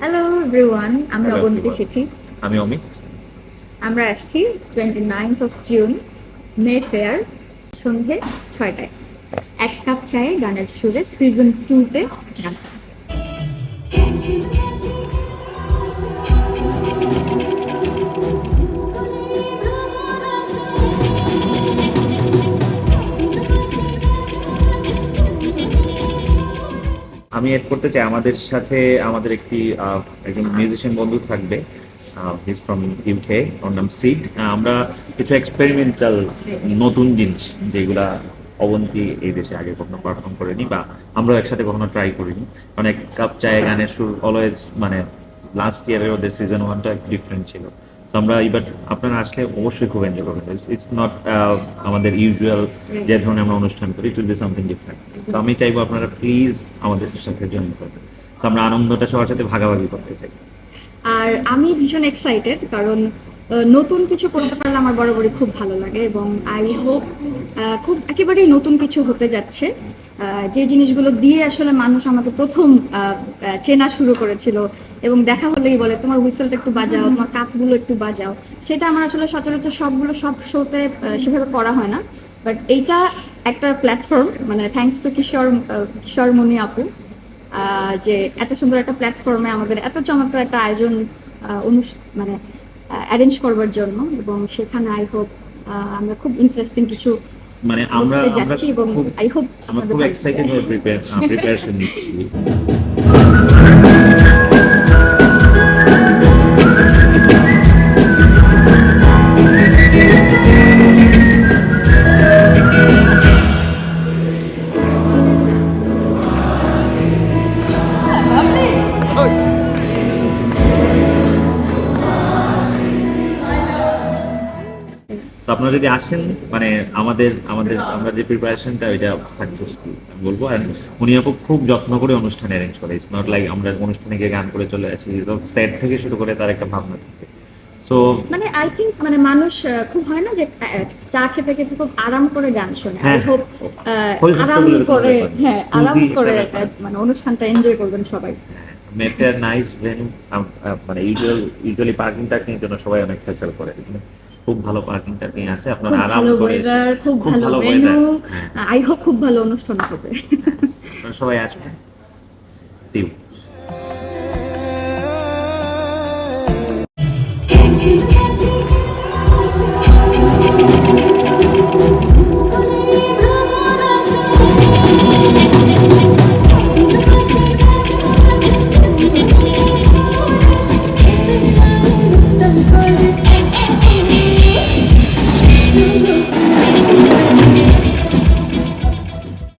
Hello everyone আমি অবন্তি. এসেছি আমি অমিত আমরা আসছি twenty ninth of June Mayfair সন্ধে ছয়টায়। এক কাপ চায়ে গানের সুরে সিজন টুতে গান। আমি এড করতে চাই, আমাদের সাথে আমাদের একটি একজন মিউজিশিয়ান বন্ধু থাকবে হিজ ফ্রম ইউকে ওর নাম সিড আমরা কিছু এক্সপেরিমেন্টাল নতুন জিনিস যেগুলা অবন্তি এই দেশে আগে কখনো পারফর্ম করেনি বা আমরাও একসাথে কখনো ট্রাই করিনি। অনেক কাপ চায়ে গানের সুর অলওয়েজ মানে লাস্ট ইয়ারের ওদের সিজন ওয়ানটা ডিফারেন্ট ছিল। তো আমরা এবার আপনারা আসলে অবশ্যই খুব এনজয় করবেন। ইটস নট আমাদের ইউজুয়াল যে ধরনের আমরা অনুষ্ঠান করি it will be something different তো আমি চাইব আপনারা প্লিজ আমাদের সাথে জয়েন করবেন। তো আমরা আনন্দটা সবার সাথে ভাগাভাগি করতে চাই। আর আমি ভীষণ এক্সাইটেড কারণ নতুন কিছু করতে পারলে আমার বরাবরই খুব ভালো লাগে এবং আই হোপ খুব একেবারেই নতুন কিছু হতে যাচ্ছে। যে জিনিসগুলো দিয়ে আসলে মানুষ আমাকে প্রথম চেনা শুরু করেছিল এবং দেখা হলেই বলে তোমার হুইসেলটা একটু বাজাও তোমার কাপগুলো একটু বাজাও। সেটা আমার আসলে সচরাচর সবগুলো সব শোতে সেভাবে করা হয় না। বাট এইটা একটা প্ল্যাটফর্ম মানে থ্যাঙ্কস টু কিশোর আহ, কিশোর মনি আপু যে এত সুন্দর একটা প্ল্যাটফর্মে আমাদের এত চমৎকার একটা আয়োজন মানে অ্যারেঞ্জ করবার জন্য এবং সেখানে আই হোপ আমরা খুব ইন্টারেস্টিং কিছু মানে আমরা যাচ্ছি এবং আই হোপ আমরা খুব এক্সাইটেড হয়ে প্রিপেয়ার প্রিপারেশন নিচ্ছি। তো আপনারা যদি আসেন মানে আমাদের আমাদের আমরা যে প্রিপারেশনটা ওইটা সাকসেসফুল আমি বলব। আর উনি আপু খুব যত্ন করে অনুষ্ঠান অ্যারেঞ্জ করে। ইটস নট লাইক আমরা অনুষ্ঠানে গিয়ে গান করে চলে আসি। সেট থেকে শুরু করে তার একটা ভাবনা থাকে। সো মানে আই থিঙ্ক মানে মানুষ খুব হয় না যে চা খেতে খেতে খুব আরাম করে গান শোনে। আই হ্যাঁ। হোপ আরাম করে হ্যাঁ আরাম করে মানে অনুষ্ঠানটা এনজয় করবেন সবাই। মেফেয়ার নাইস ভেনু মানে ইউজুয়াল ইউজুয়ালি পার্কিং টার্কিং জন্য সবাই অনেক ফেসেল করে। খুব ভালো পার্কিং টার্কিং আছে আপনারা আরাম করে খুব ভালো হ্যাঁ। আই হোপ খুব ভালো অনুষ্ঠান হবে। সবাই আসবেন। C you